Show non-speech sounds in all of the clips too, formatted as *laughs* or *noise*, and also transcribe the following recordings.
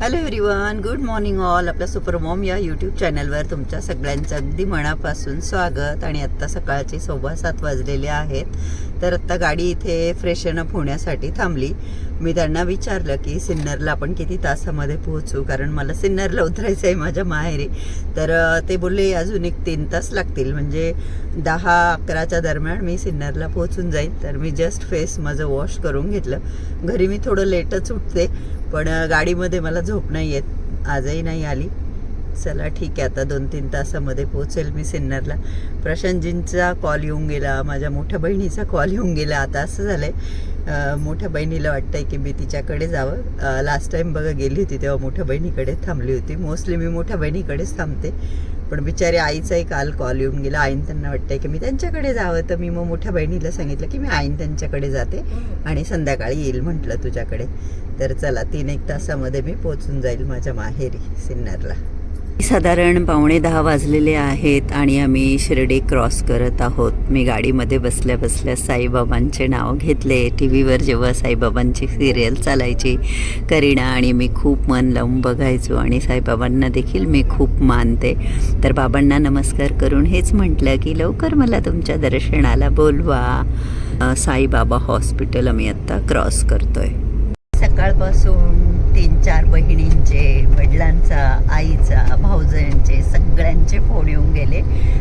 Hello everyone good morning all आपल्या super mom या YouTube चॅनलवर तुमच्या सगळ्यांचं अगदी मनापासून स्वागत. आणि आत्ता सकाळचे सव्वा सात वाजलेले आहेत. तर आत्ता गाडी इथे फ्रेशन अप होण्यासाठी थांबली. मी त्यांना विचारलं की सिन्नरला आपण किती तासामध्ये पोहोचू? कारण मला सिन्नरला उतरायचं आहे माझ्या माहेरी. तर ते बोलले अजून एक तीन तास लागतील. म्हणजे दहा अकराच्या दरम्यान मी सिन्नरला पोहोचून जाईन. तर मी जस्ट फेस माझं वॉश करून घेतलं. घरी मी थोडं लेटच उठते. पण गाडीमध्ये मला झोप नाही येत. आजही नाही आली. चला ठीक आहे आता दोन तीन तासामध्ये पोहोचेल मी सिन्नरला. प्रशांतजींचा कॉल येऊन गेला माझ्या मोठ्या बहिणीचा कॉल येऊन गेला. आता असं झालं आहे मोठ्या बहिणीला वाटतंय की मी तिच्याकडे जावं. लास्ट टाइम बघा गेली होती तेव्हा मोठ्या बहिणीकडे थांबली होती. मोस्टली मी मोठ्या बहिणीकडेच थांबते. पण बिचारी आईचाही काल कॉल येऊन गेला. आईन त्यांना वाटतंय की मी त्यांच्याकडे जावं. तर मी मग मोठ्या बहिणीला सांगितलं की मी आईन त्यांच्याकडे जाते आणि संध्याकाळी येईल म्हटलं तुझ्याकडे. तर चला तीन एक तासामध्ये मी पोचून जाईल माझ्या माहेरी सिन्नरला. साधारण पावणे दहा वाजलेले आहेत आणि आम्ही शिर्डी क्रॉस करत आहोत. मी गाडीमध्ये बसल्या बसल्या साईबाबांचे नाव घेतले. टी व्हीवर जेव्हा साईबाबांची सिरियल चालायची करीना आणि मी खूप मन लावून बघायचो आणि साईबाबांना देखील मी खूप मानते. तर बाबांना नमस्कार करून हेच म्हटलं की लवकर मला तुमच्या दर्शनाला बोलवा. साईबाबा हॉस्पिटल आम्ही आत्ता क्रॉस करतोय. सकाळपासून तीन चार बहिणींचे वडिलांचा आईचा भाऊजयांचे सगळ्यांचे फोन येऊन गेले.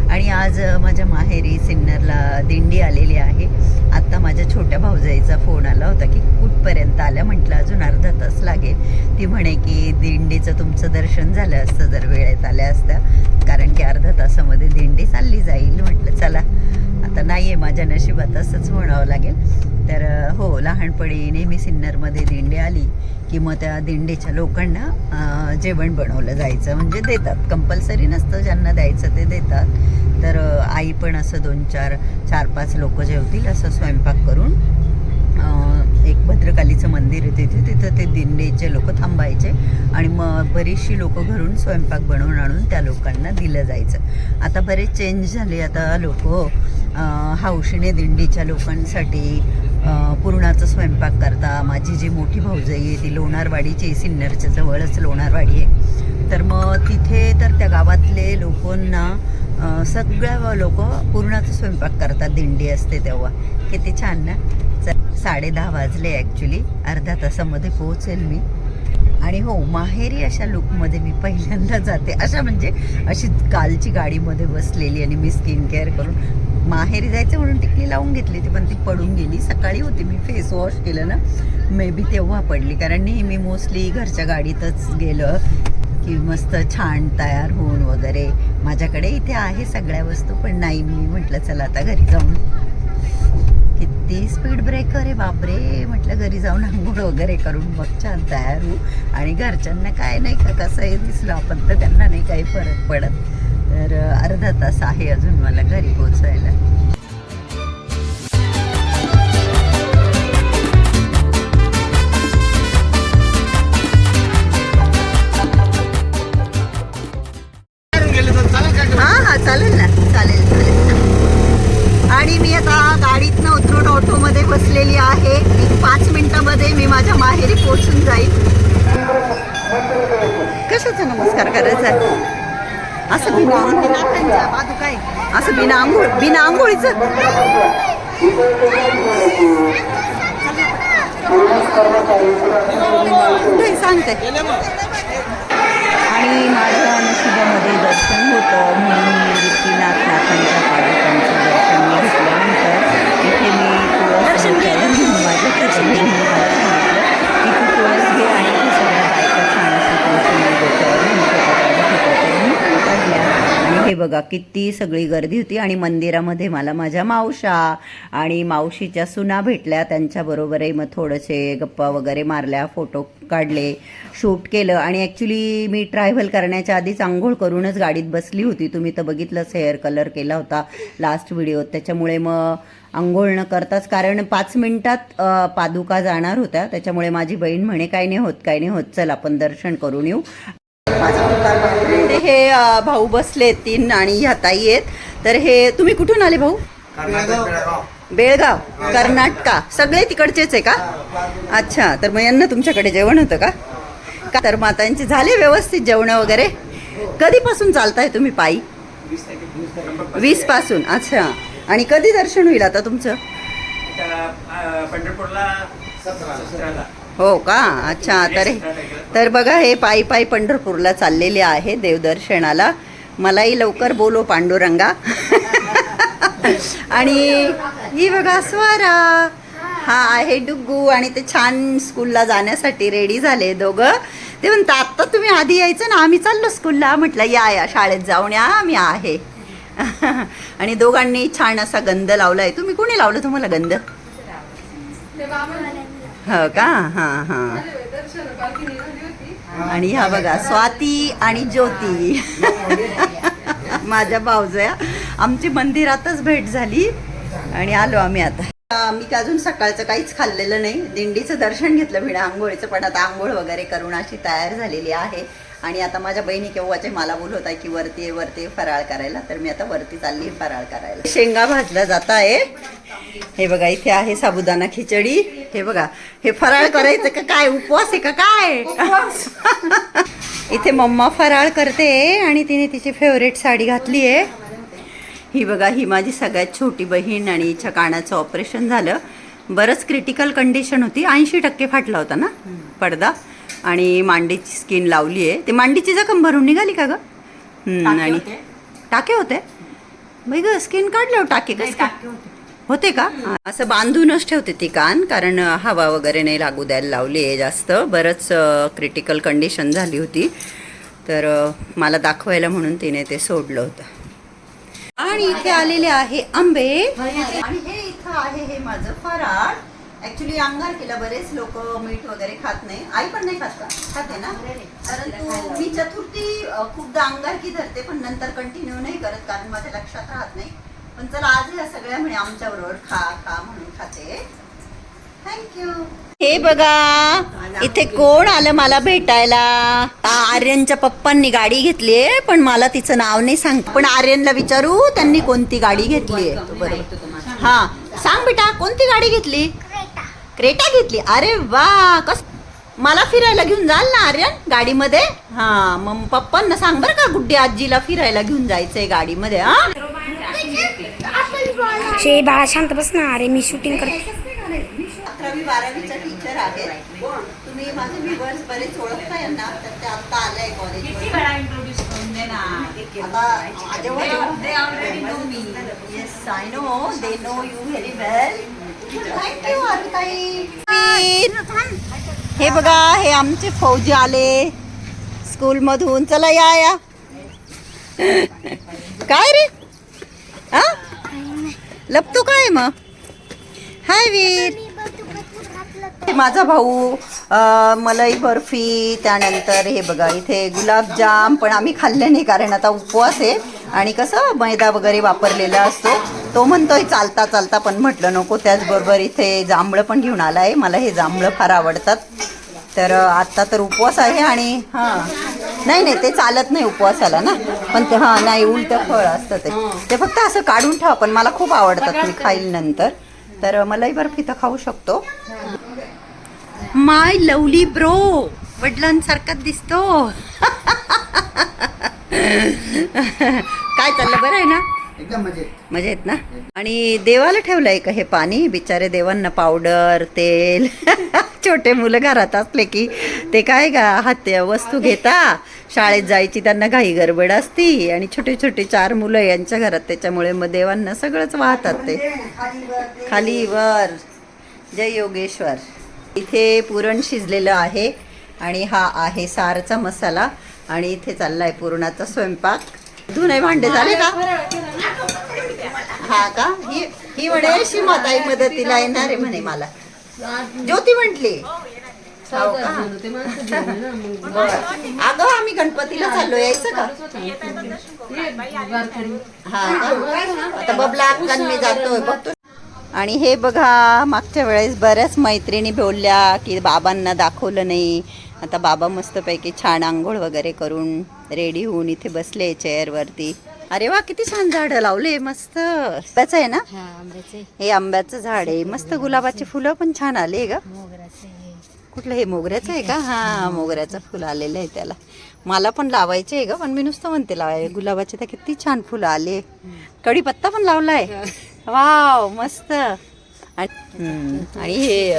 आणि आज माझ्या माहेरी सिन्नरला दिंडी आलेली आहे. आत्ता माझ्या छोट्या भाऊजाईचा फोन आला होता की कुठपर्यंत आल्या? म्हटलं अजून अर्धा तास लागेल. ती म्हणे की दिंडीचं तुमचं दर्शन झालं असतं जर वेळेत आल्या असत्या. कारण की अर्धा तासामध्ये दिंडी चालली जाईल. म्हटलं चला आता नाही आहे माझ्या नशिबात असंच म्हणावं लागेल. तर हो लहानपणी नेहमी सिन्नरमध्ये दिंडी आली. की मग त्या दिंडीच्या लोकांना जेवण बनवलं जायचं. म्हणजे देतात. कंपल्सरी नसतं ज्यांना द्यायचं ते देतात. तर आई पण असं दोन चार चार पाच लोक जेवतील असं स्वयंपाक करून एक भद्रकालीचं मंदिर आहे तिथे. तिथं ते दिंडीचे लोक थांबायचे आणि मग बरीचशी लोक घरून स्वयंपाक बनवून आणून त्या लोकांना दिलं जायचं. आता बरेच चेंज झाले. आता लोक हौशीने दिंडीच्या लोकांसाठी पुरणाचा स्वयंपाक करता. माझी जी मोठी भाऊजाई आहे ती लोणारवाडीची सिन्नरच्या जवळच लोणारवाडी आहे. तर मग तिथे तर त्या गावातले लोकांना सगळ्या लोक पुरणाचा स्वयंपाक करतात. दिंडी असते तेव्हा. किती छान ना? च- साडे दहा वाजले ॲक्च्युली अर्ध्या तासामध्ये पोहोचेल मी. आणि हो माहेरी अशा लुकमध्ये मी पहिल्यांदा जाते. अशा म्हणजे अशी कालची गाडीमध्ये बसलेली आणि मी स्किन केअर करून माहेरी जायचं म्हणून टिकली लावून घेतली ती पण ती पडून गेली. सकाळी होती मी फेस वॉश केलं ना मे बी तेव्हा पडली. कारण नेहमी मोस्टली घरच्या गाडीतच गेलं की मस्त छान तयार होऊन वगैरे. माझ्याकडे इथे आहे सगळ्या वस्तू पण नाही. मी म्हटलं चला आता घरी जाऊन. किती स्पीड ब्रेकर आहे बापरे. म्हटलं घरी जाऊन आंघोळ वगैरे करून मग छान तयार होऊ. आणि घरच्यांना काय नाही का कसंही दिसलं आपण तर त्यांना नाही काही फरक पडत. तर अर्धा तास आहे अजून मला घरी पोचायला हां हां चालेल ना चालेल चालेल. आणि मी आता गाडीतनं उतरून ऑटोमध्ये बसलेली आहे. एक पाच मिनिटामध्ये मी माझ्या माहेरी पोहोचून जाईल. कशाचा नमस्कार करायचा? असं बिना काय? असं बिना आंघोळ बिना आंघोळीचं? सांगते? आणि माझ्या नशिबामध्ये दर्शन होतं म्हणून मी विकीनाथ नाथांच्या पादुकांचं दर्शन घेतल्यानंतर इथे मी तुळस घेऊन माझ्या घरी मला हे बघा किती सगळी गर्दी होती आणि मंदिरामध्ये मला माझ्या मावशा आणि मावशीच्या सुना भेटल्या. त्यांच्याबरोबरही मग थोडेसे गप्पा वगैरे मारल्या फोटो काढले शूट केलं. आणि ॲक्च्युली मी ट्रॅव्हल करण्याच्या आधीच आंघोळ करूनच गाडीत बसली होती. तुम्ही तर बघितलंच हेअर कलर केला होता लास्ट व्हिडिओत त्याच्यामुळे मग आंघोळ न करताच कारण पाच मिनिटात पादुका जाणार होत्या. त्याच्यामुळे माझी बहीण म्हणे काय नाही होत काय नाही होत. चल आपण दर्शन करून येऊ. हे भाऊ बसले तीन आणि ह्या ताई आहेत. तर हे तुम्ही कुठून आले भाऊ? बेळगाव. कर्नाटका. सगळे तिकडचेच आहे का? अच्छा तर मग यांना तुमच्याकडे जेवण होतं का? का तर मातांचे झाले व्यवस्थित जेवण वगैरे? कधीपासून चालताय तुम्ही पायी? वीसपासून अच्छा. आणि कधी दर्शन होईल आता तुमचं? पंढरपूरला हो का? अच्छा तर तर बघा हे पायी पायी पंढरपूरला चाललेले आहे देवदर्शनाला. मलाही लवकर बोलो पांडुरंगा. *laughs* आणि ही बघा स्वरा. हा आहे डुग्गू आणि ते छान स्कूलला जाण्यासाठी रेडी झाले दोघं. ते म्हणतात आत्ता तुम्ही आधी यायचं ना आम्ही चाललो स्कूलला. म्हटलं या या शाळेत जाऊन या आम्ही आहे. *laughs* आणि दोघांनी छान असा गंध लावला आहे तुम्ही कुणी लावलं तुम्हाला गंध? हो का? हां हां. आणि ह्या बघा स्वाती आणि ज्योती. माझ्या भावजया आमची मंदिरातच भेट झाली. आणि आलो आम्ही आता. मी अजून सकाळचं काहीच खाल्लेलं नाही. दिंडीचं दर्शन घेतलं भिडा आंघोळीचं पण आता आंघोळ वगैरे करून अशी तयार झालेली आहे. आणि आता माझ्या बहिणी केव्हाचे मला बोलवत आहे की वरती वरती फराळ करायला. तर मी आता वरती चालली फराळ करायला. शेंगा भाजला जात आहे हे बघा इथे आहे साबुदाणा खिचडी. हे बघा हे फराळ करायचं का काय? उपवास आहे का काय? *laughs* इथे मम्मा फराळ करते आणि तिने तिची फेवरेट साडी घातली आहे. ही बघा ही माझी सगळ्यात छोटी बहीण आणि हिच्या कानाचं ऑपरेशन झालं. बरंच क्रिटिकल कंडिशन होती. ऐंशी टक्के फाटला होता ना पडदा. आणि मांडीची स्किन लावली आहे. ते मांडीची जखम भरून निघाली का ग? आणि टाके होते? बाई ग स्किन काढले टाके कसं काय? होते का? असं बांधूनच ठेवते ती कान कारण हवा वगैरे नाही लागू द्यायला लावली आहे जास्त. बरंच क्रिटिकल कंडिशन झाली होती. तर मला दाखवायला म्हणून तिने ते सोडलं होतं. आणि इथे आलेले आहे आंबे. आणि हे इथं आहे हे माझं फराळ. ऍक्च्युली अंगार केला बरेच लोक मीठ वगैरे खात नाही. आई पण नाही खात का? खाते ना? परंतु मी चतुर्थी अ, खूपदा अंगारकी धरते पण नंतर कंटिन्यू नाही करत कारण माझ्या लक्षात राहत नाही. पण चला आज या सगळ्या म्हणे आमच्या बरोबर खा खा म्हणून खाते. थँक्यू हे बघा इथे कोण आलं मला भेटायला? आर्यनच्या पप्पांनी गाडी घेतलीये पण मला तिचं नाव नाही सांग पण आर्यनला विचारू त्यांनी कोणती गाडी घेतलीये बरोबर. हा सांग बेटा कोणती गाडी घेतली? क्रेटा. घेतली? अरे वा कस मला फिरायला घेऊन जाल ना आर्यन गाडीमध्ये? हा मग पप्पांना सांग बरं का गुड्डी आजीला फिरायला घेऊन जायचंय गाडीमध्ये हा? शे बाळा शांत बस ना अरे मी शूटिंग करते. अकरावी बारावीच्या टीचर आहेत. तुम्ही माझे व्ह्युअर्स बरेच ओळखता यांना. तर ते आता आलंय college yes I know they know you very well thank you ताई हे बघा हे आमचे फौजी आले. स्कूल मधून. चला या या. *laughs* काय रे? हा? लपतो काय मग? हाय वीर. माझा भाऊ मलाई बर्फी त्यानंतर हे बघा इथे गुलाबजाम पण आम्ही खाल्ले नाही कारण आता उपवास आहे. आणि कसं मैदा वगैरे वापरलेला असतो. तो म्हणतोय चालता चालता पण म्हटलं नको. त्याचबरोबर इथे जांभळं पण घेऊन आला आहे मला हे जांभळं फार आवडतात. तर आत्ता तर उपवास आहे आणि हां. नाही नाही ते चालत नाही उपवासाला ना. पण ते हां नाही उलटं फळ असतं ते. ते फक्त असं काढून ठेवा पण मला खूप आवडतात मी खाईल नंतर. तर मलाई बर्फी तर खाऊ शकतो. माय लवली ब्रो वडिलांसारखाच दिसतो. *laughs* काय चाललं? बरं आहे ना? एकदम मजेत. मजेत ना? आणि देवाला ठेवलंय का हे पाणी? बिचारे देवांना पावडर तेल. *laughs* छोटे मुलं घरात असले की ते काय का हात वस्तू घेता. शाळेत जायची त्यांना घाई गडबड असती. आणि छोटे छोटे चार मुलं यांच्या घरात. त्याच्यामुळे मग देवांना सगळंच वाहतात ते. खाली वर जय योगेश्वर. इथे पुरण शिजलेलं आहे. आणि हा आहे सारचा मसाला. आणि इथे चाललाय पुरणाचा स्वयंपाक. धुणे भांडे झाले का? हा का? ही ही म्हणे शिमाताई मदतीला येणार आहे म्हणे मला. ज्योती म्हंटली. हो. *laughs* अगं आम्ही गणपतीला चाललो यायचं का? हा? आता बबला मी जातोय बघतो. आणि हे बघा मागच्या वेळेस बऱ्याच मैत्रिणी बोलल्या की बाबांना दाखवलं नाही. आता बाबा मस्तपैकी छान आंघोळ वगैरे करून रेडी होऊन इथे बसले चेअरवरती अरे वा किती छान झाडं लावले मस्त. आंब्याचं आहे ना? हे आंब्याचं झाड आहे. मस्त गुलाबाची फुलं पण छान आले ग. कुठलं हे मोगऱ्याचं आहे का? हा मोगऱ्याचं फुल आलेलं आहे त्याला. मला पण लावायचे आहे ग पण मी नुसतं म्हणते लावाय गुलाबाचे तर किती छान फुलं आले. कढीपत्ता पण लावलाय. वाव मस्त. आणि हे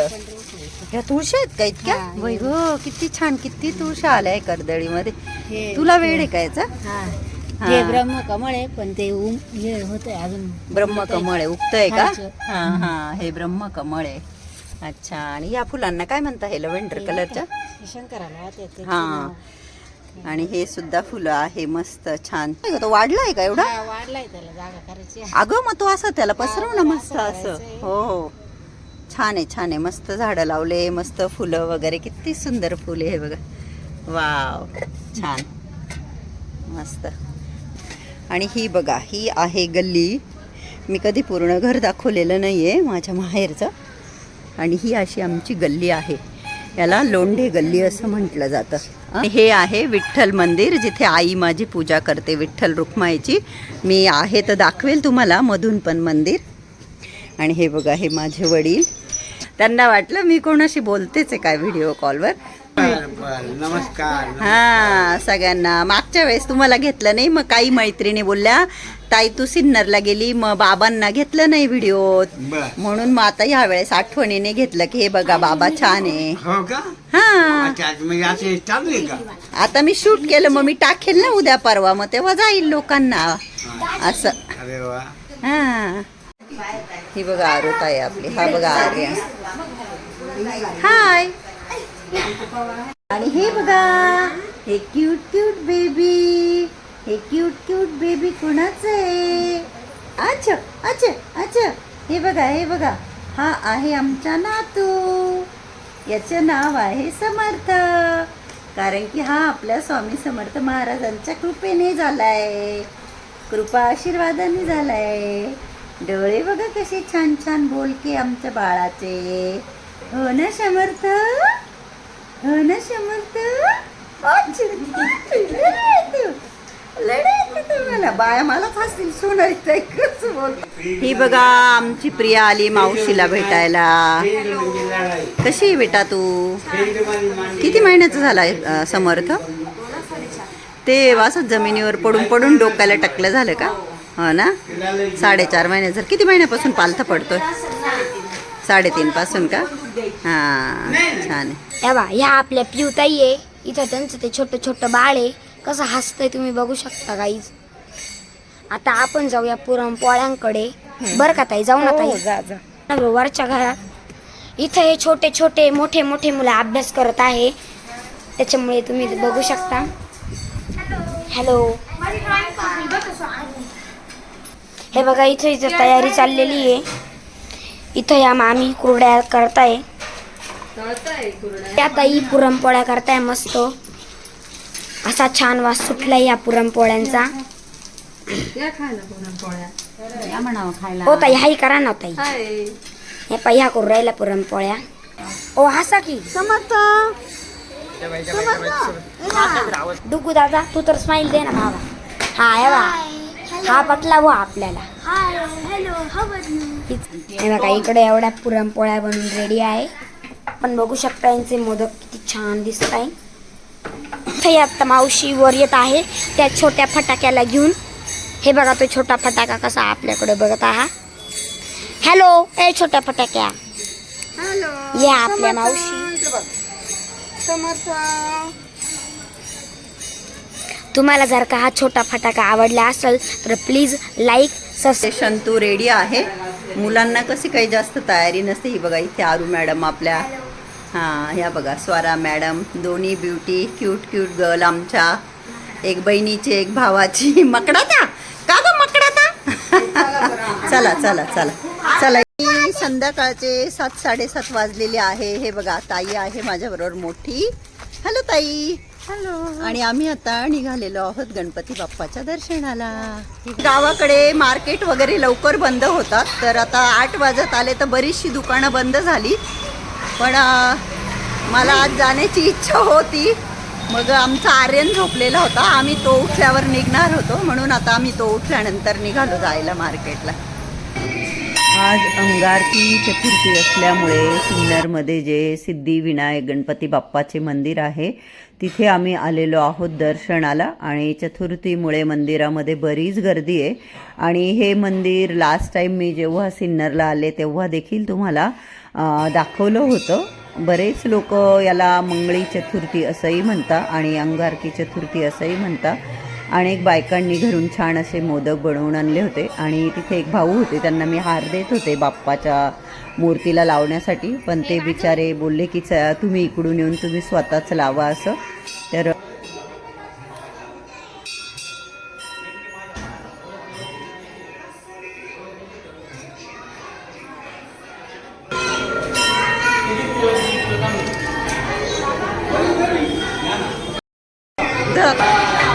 ह्या तुळशी आहेत का इतक्या? वै ग किती छान किती तुळशा आल्या कर्दळीमध्ये. तुला वेळ आहे का याचा? ते हा. ब्रह्मकमळ आहे पण ते उम हे होतंय अजून. ब्रह्मकमळ आहे उगतंय का. हा हा. हे ब्रह्मकमळ. आहे अच्छा. आणि या फुलांना काय म्हणता हे लव्हेंडर कलरच्या? शंकराला हा. आणि हे सुद्धा फुलं आहे मस्त छान. तो वाढलाय का एवढा? हा, वाढलाय त्याला जागा करायची अगं मग तो असं त्याला पसरव ना मस्त असं हो हो. छान आहे छान आहे. मस्त झाडं लावले मस्त फुलं वगैरे. किती सुंदर फुले हे बघा. वाव छान. मस्त. आणि ही बघा ही आहे गल्ली. मी कधी पूर्ण घर दाखवलेलं नाही आहे माझ्या माहेरचं. आणि ही अशी आमची गल्ली आहे. याला लोंढे गल्ली असं म्हटलं जातं. आणि हे आहे विठ्ठल मंदिर जिथे आई माझी पूजा करते विठ्ठल रुक्माईची. मी आहे तर दाखवेल तुम्हाला मधून पण मंदिर. आणि हे बघा हे माझे वडील. त्यांना वाटलं मी कोणाशी बोलतेच आहे काय व्हिडिओ कॉलवर. *laughs* नमस्कार हा सगळ्यांना. मागच्या वेळेस तुम्हाला घेतलं नाही मग काही मैत्रिणी बोलल्या ताई तू सिन्नरला गेली मग बाबांना घेतलं नाही व्हिडिओ बर. म्हणून मग आता ह्या वेळेस आठवणीने घेतलं की हे बघा बाबा छान आहे. हो का? हा. अच्छा म्हणजे असे चालू आहे का? आता मी शूट केलं मग मी टाकेल ना उद्या परवा मग तेव्हा जाईल लोकांना. असं. अरे वा. हा. ही बघा आरुत आहे आपली. हा बघा आर्या हाय आणि हे बघा हे क्यूट क्यूट बेबी हे क्यूट क्यूट बेबी कोणाचं आहे? अच्छा अच्छा अच्छा. हे बघा हे बघा. हा आहे आमचा नातू. याचं नाव आहे समर्थ. कारण की हा आपल्या स्वामी समर्थ महाराजांच्या कृपेने झालाय. कृपा आशीर्वादाने झालाय. डोळे बघा कसे छान छान बोलके आमच्या बाळाचे. हो ना समर्थ? हो ना समर्थ तुम्हाला. बाया सोनायचं बोल. ही बघा आमची प्रिया आली मावशीला भेटायला. कशी आहे बेटा तू? किती महिन्याचा झालाय अं, समर्थ? ते असंच जमिनीवर पडून पडून डोक्याला टकलं झालं का? हो ना? साडेचार महिन्याचं किती महिन्यापासून पालथा पडतोय? साडेतीन पासून का? हां छान आहे. बा ह्या आपल्या पिवताई आहे. इथं त्यांचं ते छोटं छोटं बाळ आहे. कसं हसतंय तुम्ही बघू शकता गाईज आता आपण जाऊया पुरणपोळ्यांकडे बरं का ताई? जाऊ ना ताई. वरच्या घरात. इथं हे छोटे छोटे मोठे मोठे मुलं अभ्यास करत आहे. त्याच्यामुळे तुम्ही बघू शकता. हॅलो हे बघा इथं इथं तयारी चाललेली आहे. इथं या मामी कुरड्या करताय. त्या ताई पुरणपोळ्या करताय मस्त. असा छान वास सुटलाय या पुरणपोळ्यांचा. या म्हणावं खायला. हो ताई हाई करा ना ताई. हे पाई ह्या करू राहिला पुरणपोळ्या. ओ हसा की. समर्थ. डुगू दादा तू तर स्माइल दे ना भावा. हा या बा हा पटला व आपल्याला हे बघा इकडे एवढ्या पुरणपोळ्या बनून रेडी आहे. आपण बघू शकता यांचे मोदक किती छान दिसत आहे इथे आता मावशी वर येत आहे त्या छोट्या फटाक्याला घेऊन. हे बघा तो छोटा फटाका कसा आपल्याकडे बघत आहात हॅलो ए छोट्या फटाक्या. या आपल्या मावशी. तुम्हाला जर का हा छोटा फटाका आवडला असेल तर प्लीज लाईक सबस्क्राईब तू रेडी आहे. मुलांना कशी काही जास्त तयारी नसते. ही बघा इथे आरू मॅडम आपल्या. हां ह्या बघा स्वरा मॅडम दोन्ही ब्युटी क्यूट क्यूट गर्ल आमच्या. एक बहिणीची एक भावाची. *laughs* मकडाता? का गं मकडाता? *laughs* चला चला चला. चला संध्याकाळचे सात साडेसात वाजलेले आहे. हे बघा ताई आहे माझ्याबरोबर मोठी. हॅलो ताई. आणि आम्ही आता निघालेलो आहोत गणपती बाप्पाच्या दर्शनाला. गावाकडे मार्केट वगैरे लवकर बंद होतात. तर आता आठ वाजत आले तर बरीचशी दुकानं बंद झाली. पण मला आज जाण्याची इच्छा होती. मग आमचा आर्यन झोपलेला होता. आम्ही तो उठल्यावर निघणार होतो. म्हणून आता आम्ही तो उठल्यानंतर निघालो जायला मार्केटला. आज अंगारकी चतुर्थी असल्यामुळे सिन्नरमध्ये जे सिद्धिविनायक गणपती बाप्पाचे मंदिर आहे तिथे आम्ही आलेलो आहोत दर्शनाला आणि चतुर्थीमुळे मंदिरामध्ये बरीच गर्दी आहे. आणि हे मंदिर लास्ट टाईम मी जेव्हा सिन्नरला आले तेव्हा देखील तुम्हाला दाखवलं होतं. बरेच लोक याला मंगळी चतुर्थी असंही म्हणता आणि अंगारकी चतुर्थी असंही म्हणता अनेक बायकांनी घरून छान असे मोदक बनवून आणले होते आणि तिथे एक भाऊ होते त्यांना मी हार देत होते बाप्पाच्या मूर्तीला लावण्यासाठी पण ते बिचारे बोलले की "च- तुम्ही इकडून येऊन तुम्ही स्वतःच लावा असं तर Yeah.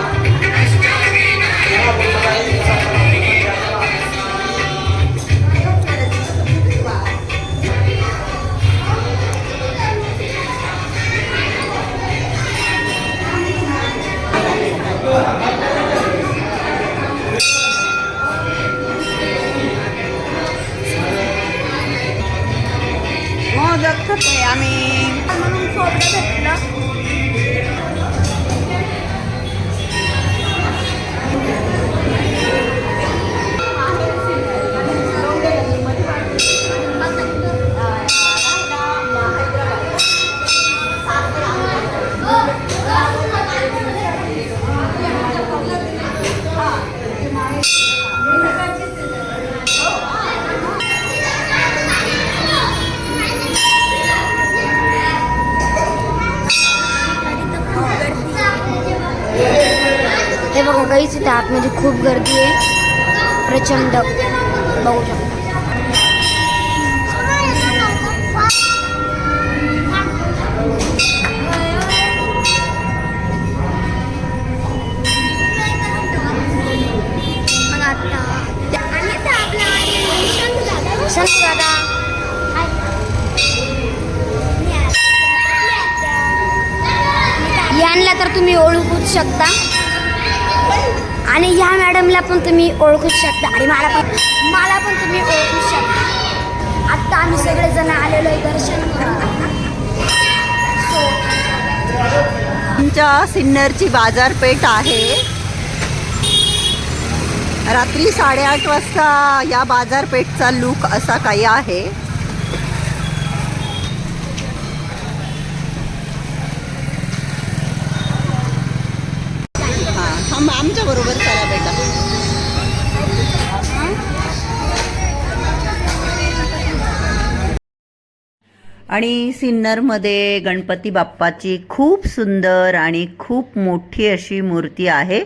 होते आम्ही. म्हणून खोबरं भेटलं म्हणजे खूप गर्दी आहे. प्रचंड. बघू शकतो. यांना तर तुम्ही ओळखूच शकता. आणि ह्या मॅडमला पण तुम्ही ओळखूच शकता. आणि मला पण मला पण तुम्ही ओळखू शकता. आत्ता आम्ही सगळेजण आलेलो आहे दर्शन आमच्या सिन्नरची बाजारपेठ आहे. रात्री साडेआठ वाजता या बाजारपेठचा लुक असा काही आहे. आणि सिन्नरमध्ये गणपती बाप्पाची खूप सुंदर आणि खूप मोठी अशी मूर्ती आहे.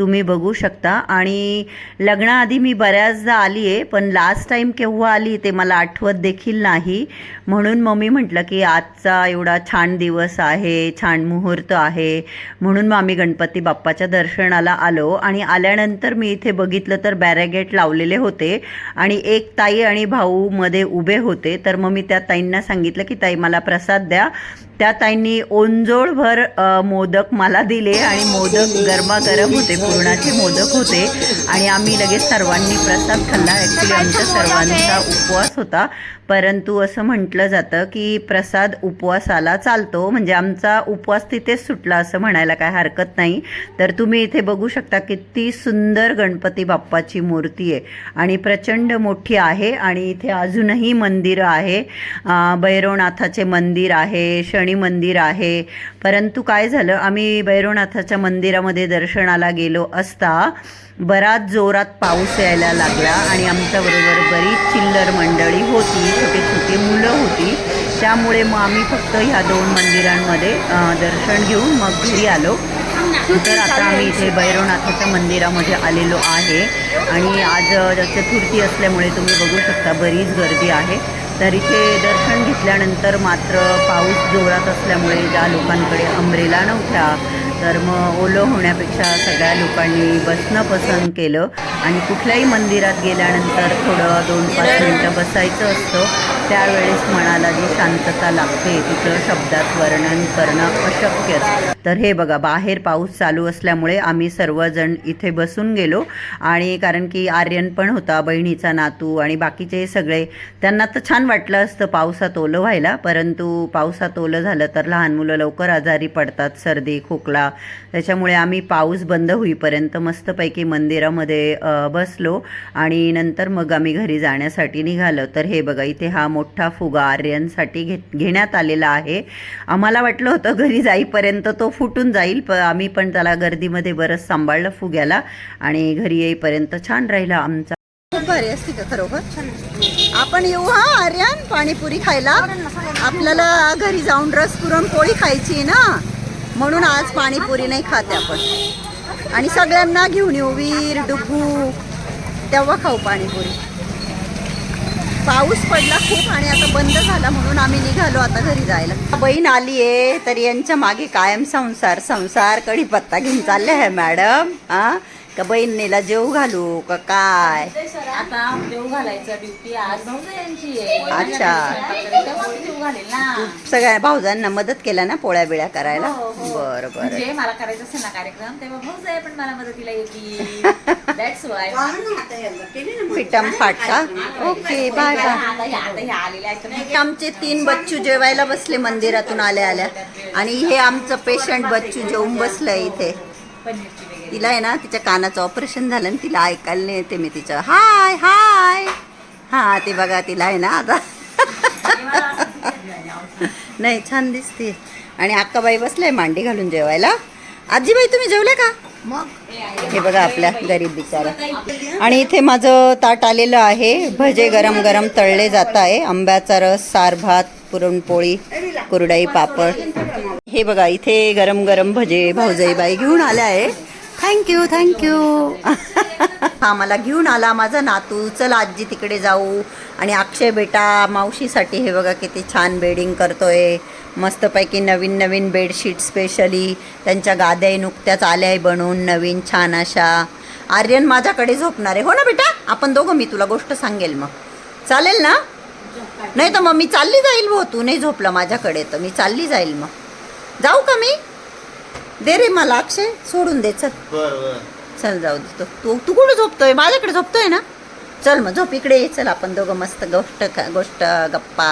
तुम्ही बघू शकता. आणि लग्नाआधी मी बऱ्याचदा आली आहे पण लास्ट टाईम केव्हा आली ते मला आठवत देखील नाही. म्हणून मग मी म्हटलं की आजचा एवढा छान दिवस आहे छान मुहूर्त आहे. म्हणून मग आम्ही गणपती बाप्पाच्या दर्शनाला आलो. आणि आल्यानंतर मी इथे बघितलं तर बॅरेगेट लावलेले होते. आणि एक ताई आणि भाऊ मध्ये उभे होते. तर मग मी त्या ताईंना सांगितलं की ताई मला प्रसाद द्या. त्या ताईंनी ओंजोळभर मोदक मला दिले आणि मोदक गरमागरम होते पुरणाचे मोदक होते. आणि आम्ही लगेच सर्वांनी प्रसाद खाल्ला. ॲक्च्युली आमच्या सर्वांचा उपवास होता. परंतु असं म्हटलं जातं की प्रसाद उपवासाला चालतो. म्हणजे आमचा उपवास तिथेच सुटला असं म्हणायला काय हरकत नाही. तर तुम्ही इथे बघू शकता किती सुंदर गणपती बाप्पाची मूर्ती आहे. आणि प्रचंड मोठी आहे आणि इथे अजूनही मंदिरं आहे. भैरवनाथाचे मंदिर आहे शनी मंदिर आहे परंतु काय झालं? आम्ही भैरवनाथाच्या मंदिरामध्ये दर्शनाला गेलो असता बराच जोरात पाऊस यायला लागला आणि आमच्याबरोबर बरीच चिल्लर मंडळी होती छोटी छोटी मुलं होती. त्यामुळे मग आम्ही फक्त ह्या दोन मंदिरांमध्ये दर्शन घेऊन मग घरी आलो. तर आता आम्ही इथे भैरवनाथाच्या मंदिरामध्ये आलेलो आहे. आणि आज चतुर्थी असल्यामुळे तुम्ही बघू शकता बरीच गर्दी आहे. तर इथे दर्शन घेतल्यानंतर मात्र पाऊस जोरात असल्यामुळे ज्या लोकांकडे अंब्रेला नव्हत्या तर मग ओलं होण्यापेक्षा सगळ्या लोकांनी बसणं पसंत केलं. आणि कुठल्याही मंदिरात गेल्यानंतर थोडं दोन पाच मिनटं बसायचं असतं त्यावेळेस मनाला जी शांतता लागते तिचं शब्दात वर्णन करणं अशक्य. तर हे बघा बाहेर पाऊस चालू असल्यामुळे आम्ही सर्वजण इथे बसून गेलो आणि कारण की आर्यन पण होता बहिणीचा नातू आणि बाकीचे सगळे त्यांना तर छान वाटलं असतं पावसात ओलं व्हायला परंतु पावसात ओलं झालं तर लहान मुलं लवकर आजारी पडतात सर्दी खोकला त्याच्यामुळे आम्ही पाऊस बंद होईपर्यंत मस्तपैकी मंदिरामध्ये बसलो आणि नंतर मग आम्ही घरी जाण्यासाठी निघालो. तर हे बघा इथे हा मोठा फुगा आर्यनसाठी घे घेण्यात आलेला आहे. आम्हाला वाटलं होतं घरी जाईपर्यंत तो फुटून जाईल प आम्ही पण त्याला गर्दीमध्ये बरंच सांभाळलं फुग्याला आणि घरी येईपर्यंत छान राहिला आमचा. खूप भारी असते का खरोखर? आपण येऊ हा आर्यन? पाणीपुरी खायला? आपल्याला घरी जाऊन रस पुरणपोळी खायची आहे ना? म्हणून आज पाणीपुरी नाही खाते आपण. आणि सगळ्यांना घेऊन येऊ वीर डुबू तेव्हा खाऊ पाणीपुरी पाऊस पडला खूप आणि आता बंद झाला म्हणून आम्ही निघालो आता घरी जायला. बहीण आली आहे तर यांच्या मागे कायम संसार संसार कढीपत्ता घेऊन चालले आहे मॅडम. हा का बहिणीला जेव घालू का काय? आता देऊ घालायचं ड्युटी आज. भाऊजायांची आहे. अच्छा. सगळ्या भाऊजांना मदत केला ना पोळ्या बिळ्या करायला? बरं बरं. म्हणजे मला करायचं असेल ना कार्यक्रम तेव्हा भाऊजाई पण मला मदतीला येतील. दॅट्स वाय पिटम फाटका? Okay bye bye. आमचे तीन बच्चू जेवायला बसले मंदिरातून आल्या आल्या. आणि हे आमचं पेशंट बच्चू जेवून बसलंय इथे. तिला आहे ना तिच्या कानाचं ऑपरेशन झालं आणि तिला ऐकायला नाही येते मी तिचं. हाय हाय. हा ते बघा तिला आहे ना आता. नाही छान दिसते. आणि अक्काबाई बसलाय मांडी घालून जेवायला. आजीबाई तुम्ही जेवले का? मग? हे बघा आपल्या गरीब बिचारा. आणि इथे माझं ताट आलेलं आहे. भजे गरम गरम तळले जात आहे. आंब्याचा रस सार भात पुरणपोळी कुरडाई पापड. हे बघा इथे गरम गरम भजे भाऊजाईबाई घेऊन आल्या आहे. थँक्यू थँक्यू *laughs* हा मला घेऊन आला माझा नातू. चल आजी तिकडे जाऊ. आणि अक्षय बेटा मावशीसाठी हे बघा किती छान बेडिंग करतोय. मस्तपैकी नवीन नवीन बेडशीट स्पेशली त्यांच्या गाद्याही नुकत्याच आल्या आहे बनवून नवीन छान अशा. आर्यन माझ्याकडे झोपणार आहे. हो ना बेटा? आपण दोघं मी तुला गोष्ट सांगेल मग. चालेल ना? नाही तर मग मी चालली जाईल भाऊ तू नाही झोपला माझ्याकडे तर मी चालली जाईल मग. जाऊ का मी? दे रे मला अक्षय सोडून दे चल. चल जाऊ दे तो. तू तू कुठं झोपतोय? माझ्याकडे झोपतोय ना? चल मग झोप इकडे. ये चल आपण दोघं मस्त गोष्ट गोष्ट गप्पा.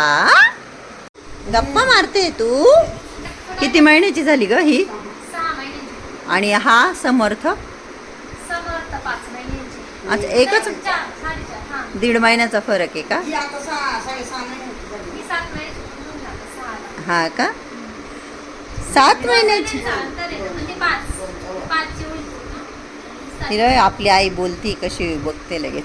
गप्पा मारते तू? किती महिन्याची झाली ग ही? आणि हा समर्थ? अच्छा एकच? दीड महिन्याचा फरक आहे का? हा का? सात महिन्याची. हिरं आपली आई बोलती कशी बघते लगेच.